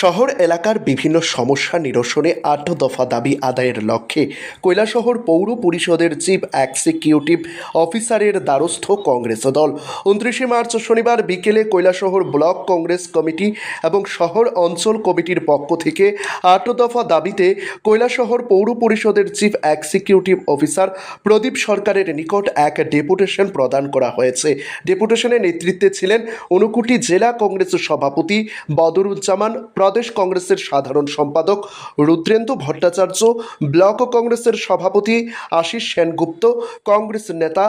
শহর এলাকার বিভিন্ন সমস্যা নিরসনে আট দফা দাবি আদায়ের লক্ষ্যে কৈলাসহর পৌর পরিষদের চিফ এক্সিকিউটিভ অফিসারের দ্বারস্থ কংগ্রেস দল। উনত্রিশে মার্চ শনিবার বিকেলে কৈলাসহর ব্লক কংগ্রেস কমিটি এবং শহর অঞ্চল কমিটির পক্ষ থেকে আট দফা দাবিতে কৈলাসহর পৌর পরিষদের চিফ এক্সিকিউটিভ অফিসার প্রদীপ সরকারের নিকট এক ডেপুটেশন প্রদান করা হয়েছে। ডেপুটেশনের নেতৃত্বে ছিলেন ঊনকোটি জেলা কংগ্রেসের সভাপতি বদরুজ্জামান প্রদেশ কংগ্রেসের সাধারণ সম্পাদক রুদ্রেন্দু ভট্টাচার্য, ব্লক কংগ্রেসের সভাপতি আশিস সেনগুপ্ত, কংগ্রেস নেতা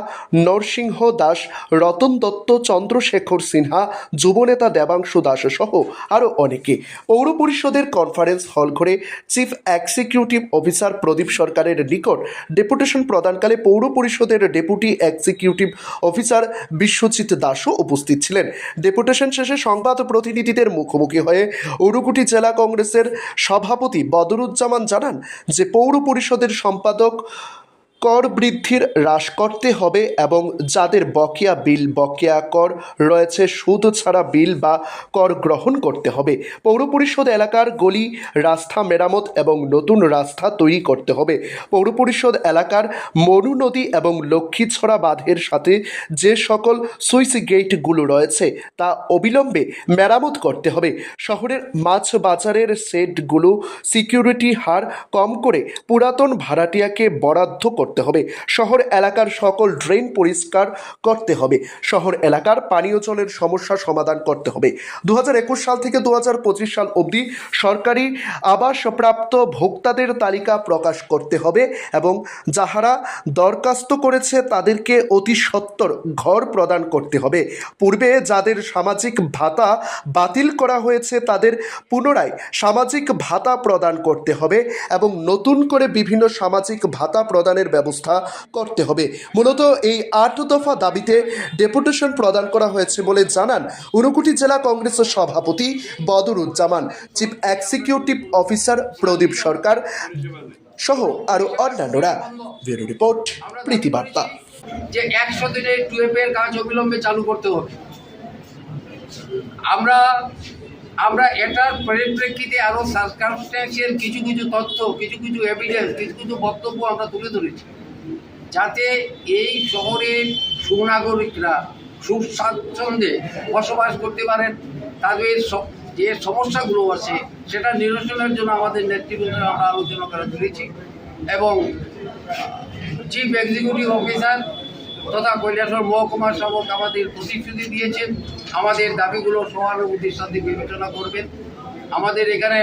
নরসিংহ দাস, রতন দত্ত, চন্দ্রশেখর সিনহা, যুবনেতা দেবাংশু দাস সহ আরও অনেকে। পৌর পরিষদের কনফারেন্স হল ঘরে চিফ এক্সিকিউটিভ অফিসার প্রদীপ সরকারের নিকট ডেপুটেশন প্রদানকালে পৌর পরিষদের ডেপুটি এক্সিকিউটিভ অফিসার বিশ্বজিৎ দাসও উপস্থিত ছিলেন। ডেপুটেশন শেষে সংবাদ প্রতিনিধিদের মুখোমুখি হয়ে ঊরুকুটি জেলা কংগ্রেসের সভাপতি বদরুজ্জামান জানান যে পৌর পরিষদের সম্পাদক কর বৃদ্ধির হ্রাস করতে হবে এবং যাদের বকেয়া বিল, বকেয়া কর রয়েছে, সুদ ছাড়া বিল বা কর গ্রহণ করতে হবে। পৌর পরিষদ এলাকার গলি, রাস্তা মেরামত এবং নতুন রাস্তা তৈরি করতে হবে। পৌর পরিষদ এলাকার মনু নদী এবং লক্ষ্মীছড়া বাঁধের সাথে যে সকল সুইচ গেটগুলো রয়েছে, তা অবিলম্বে মেরামত করতে হবে। শহরের মাছ বাজারের সেটগুলো সিকিউরিটি হার কম করে পুরাতন ভাড়াটিয়াকে বরাদ্দ করতে হবে। শহর এলাকার সকল ড্রেন পরিষ্কার করতে হবে। শহর এলাকার পানীয় জলের সমস্যা সমাধান করতে হবে। দু হাজার একুশ সাল থেকে দু হাজার পঁচিশ সাল অবধি সরকারি আবাসপ্রাপ্ত ভোক্তাদের তালিকা প্রকাশ করতে হবে এবং যাহারা দরখাস্ত করেছে তাদেরকে অতি সত্বর ঘর প্রদান করতে হবে। পূর্বে যাদের সামাজিক ভাতা বাতিল করা হয়েছে তাদের পুনরায় সামাজিক ভাতা প্রদান করতে হবে এবং নতুন করে বিভিন্ন সামাজিক ভাতা প্রদানের ব্যবস্থা করতে হবে। মূলত এই আট দফা দাবিতে ডেপুটেশন প্রদান করা হয়েছে বলে জানান ঊনকোটি জেলা কংগ্রেসের সভাপতি Badruzzaman, chief executive officer Pradip Sarkar সহ আরও অন্যান্যরা। ব্যুরো রিপোর্ট প্রীতিবার্তা যে একশো দিনে টুয়েলভ এর কাজ অবিলম্বে চালু করতে হবে। আমরা আমরা এটার পরিপ্রেক্ষিতে আরও সার্কামস্ট্যান্সিয়াল কিছু কিছু তথ্য, কিছু কিছু এভিডেন্স কিছু কিছু বক্তব্য আমরা তুলে ধরেছি। যাতে এই শহরের সুনাগরিকরা সুখ স্বাচ্ছন্দ্যে বসবাস করতে পারেন, তাদের যে সমস্যাগুলো আছে সেটা নিরসনের জন্য আমাদের নেতৃবৃন্দ আমরা আলোচনা করে তুলেছি। এবং চিফ এক্সিকিউটিভ অফিসার তথা কৈলাসর মহকুমা শাসক আমাদের প্রতিশ্রুতি দিয়েছেন। আমাদের দাবিগুলো সহানুভূতির সাথে বিবেচনা করবেন। আমাদের এখানে,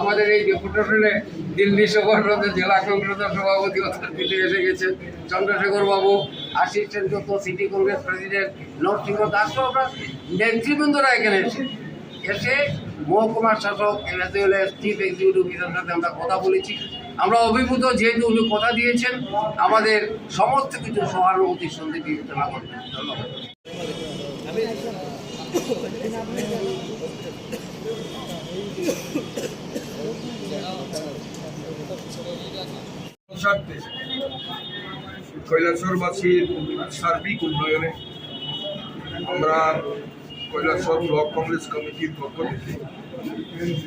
আমাদের এই ডেপুটেশনে দিল্লি সুবর্ণতে জেলা কংগ্রেসের সভাপতি অতিথি এসে গেছেন চন্দ্রশেখর বাবু আশিস সেনযুক্ত সিটি কংগ্রেস প্রেসিডেন্ট, নরসিংহ দাস আমরা নেতৃবৃন্দরা এখানে এসে এসে মহকুমার শাসক চিফ এক্সিকিউটিভ অফিসারের সাথে আমরা কথা বলেছি। আমরা অভিভূত যেহেতু উনি কথা দিয়েছেন, আমাদের সমস্ত কিছু সহানুভূতির সঙ্গে বিবেচনা করবেন কৈলাসরবাসীর সার্বিক উন্নয়নে আমরা কৈলাসর ব্লক কংগ্রেস কমিটির পক্ষ থেকে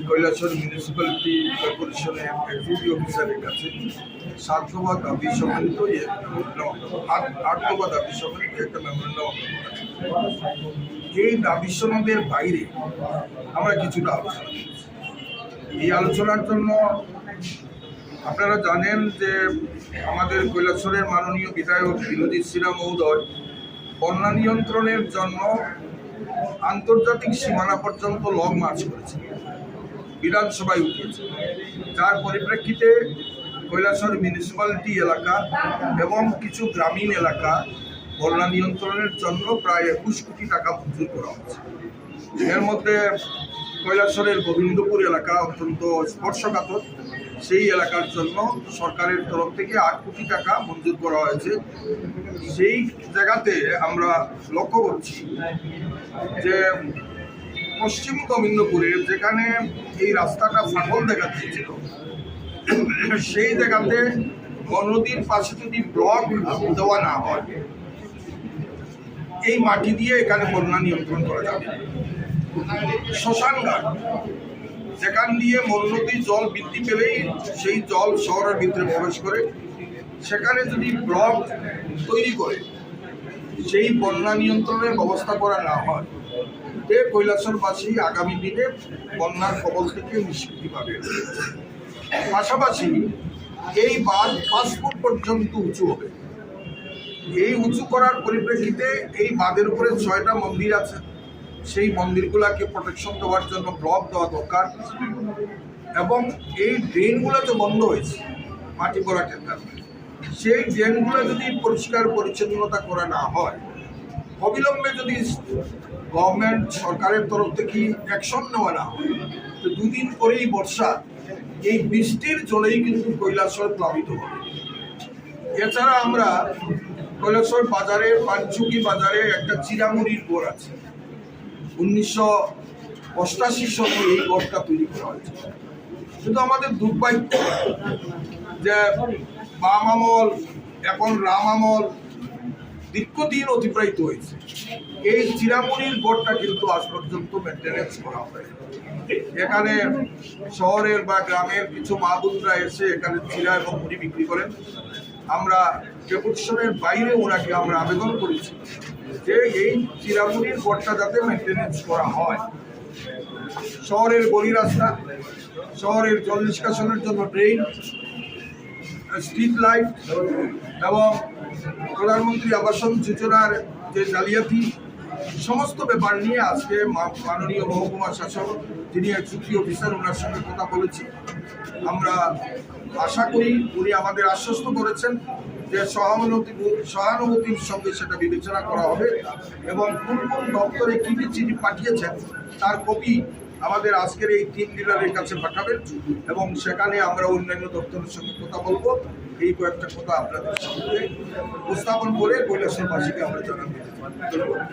কৈলাসর মিউনিসিপ্যালিটি কর্পোরেশনের এক্সিকিউটিভ অফিসারের কাছে সাত দফা দাবি সম্বলিত আট দাবি সম্বলিত একটা মেমোরেন্ডাম এই দাবি সনদের বাইরে আমরা কিছুটা আলোচনা। এই আলোচনার জন্য আপনারা জানেন যে আমাদের কৈলাসরের মাননীয় বিধায়ক বিনোদী শ্রীরাম মহোদয় বন্যা নিয়ন্ত্রণের জন্য আন্তর্জাতিক সীমানা পর্যন্ত লং মার্চ করেছে। বিধানসভায় উঠিয়েছে যার পরিপ্রেক্ষিতে কৈলাসর মিউনিসিপ্যালিটি এলাকা এবং কিছু গ্রামীণ এলাকা বন্যা নিয়ন্ত্রণের জন্য প্রায় একুশ কোটি টাকা মঞ্জুর করা হচ্ছে। এর মধ্যে কৈলাসরের গোবিন্দপুর এলাকা অত্যন্ত স্পর্শকাতর। সেই এলাকার জন্য সরকারের তরফ থেকে আট কোটি টাকা মঞ্জুর করা হয়েছে। সেই জায়গাতে আমরা লক্ষ্য করছি যে পশ্চিম গোবিন্দপুরে যেখানে এই রাস্তাটা ফাটল দেখা দিয়েছিল, সেই জায়গাতে নদীর পাশে যদি ব্লক দেওয়া না হয়, এই মাটি দিয়ে এখানে বন্যা নিয়ন্ত্রণ করা যাবে। শ্মশান ঘাট যেখান দিয়ে মূলনদী জল বৃদ্ধি পেলেই সেই জল শহরের ভিতরে প্রবেশ করে। সেখানে যদি ব্লক তৈরি করে, সেই বন্যা নিয়ন্ত্রণের ব্যবস্থা করা না হয়, তে কৈলাসরবাসী আগামী দিনে বন্যার কবল থেকে নিষ্কৃতি পাবে। পাশাপাশি এই বাঁধ পাঁচ ফুট পর্যন্ত উঁচু হবে। এই উঁচু করার পরিপ্রেক্ষিতে এই বাঁধের উপরে ছয়টা মন্দির আছে। সেই মন্দিরগুলোকে প্রোটেকশন দেওয়ার জন্য ব্লক দেওয়া দরকার। এবং এই ড্রেনগুলো তো বন্ধ হয়েছে, মাটি ভরাটের কারণে। সেই ড্রেনগুলো যদি পরিষ্কার, পরিচ্ছন্নতা করা না হয়, অবিলম্বে যদি গভর্নমেন্ট সরকারের তরফ থেকে অ্যাকশন নেওয়া না হয়, তো দুদিন পরেই বর্ষা, এই বৃষ্টির জলেই কিন্তু কৈলাসর প্লাবিত হবে। এছাড়া আমরা কৈলাসর বাজারে পাঞ্চুকি বাজারে একটা চিরামুড়ির গোড় আছে। উনিশশো অষ্টাশি সনে এই গড়টা তৈরি করা হয়েছে। কিন্তু আমাদের দুর্ভাগ্য, যে বাম আমল, এখন রাম আমল দীর্ঘদিন অতিবাহিত হয়েছে। এই চিরামুড়ির গড়টা কিন্তু আজ পর্যন্ত মেনটেনেন্স করা হয় এখানে শহরের বা গ্রামের কিছু মা বোনরা এসে এখানে চিরা এবং মুড়ি বিক্রি করেন। আমরা ডেপুটেশনের বাইরে ওনাকে আমরা আবেদন করেছি যে এই চিরামুড়ির গড়টা যাতে মেনটেনেন্স করা হয়। শহরের গলি রাস্তা শহরের জল নিষ্কাশনের জন্য ড্রেন স্ট্রিট লাইট এবং প্রধানমন্ত্রী আবাসন যোজনার যে জালিয়াতি, সমস্ত ব্যাপার নিয়ে আজকে মাননীয় মহকুমা শাসক, যিনি চুক্তি অফিসার, ওনার সঙ্গে কথা বলেছি। আমরা আশা করি উনি আমাদের আশ্বস্ত করেছেন যে সহানুভূতি সহানুভূতির সঙ্গে সেটা বিবেচনা করা হবে এবং কোন কোন দপ্তরে কী কী চিঠি পাঠিয়েছেন তার কপি আমাদের আজকের এই টিম লিডারের কাছে পাঠাবেন এবং সেখানে আমরা অন্যান্য দপ্তরের সঙ্গে কথা বলব। এই কয়েকটা কথা আপনাদের সঙ্গে উপস্থাপন করে কৈলাসবাসীকে আমরা জানাতে ধন্যবাদ।